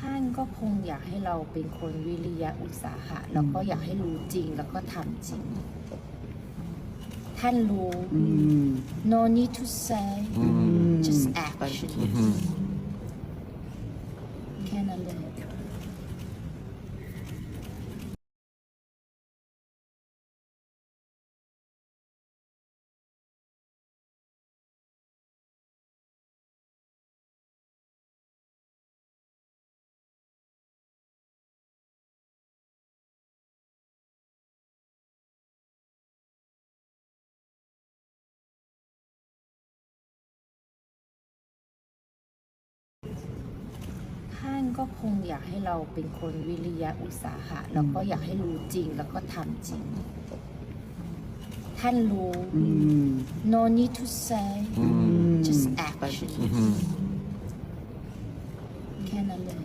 ท่านก็คงอยากให้เราเป็นคนวิริยะอุตสาหะแล้วก็อยากให้รู้จริงแล้วก็ทำจริง ท่านรู้ อืม no need to say อืม just action แค่นั้นเลย ท่านก็คงอยากให้เราเป็นคนวิริยะอุตสาหะแล้วก็อยากให้รู้จริงแล้วก็ทำจริง ท่านรู้ อืม no need to say อืม just action แค่นั้นเลย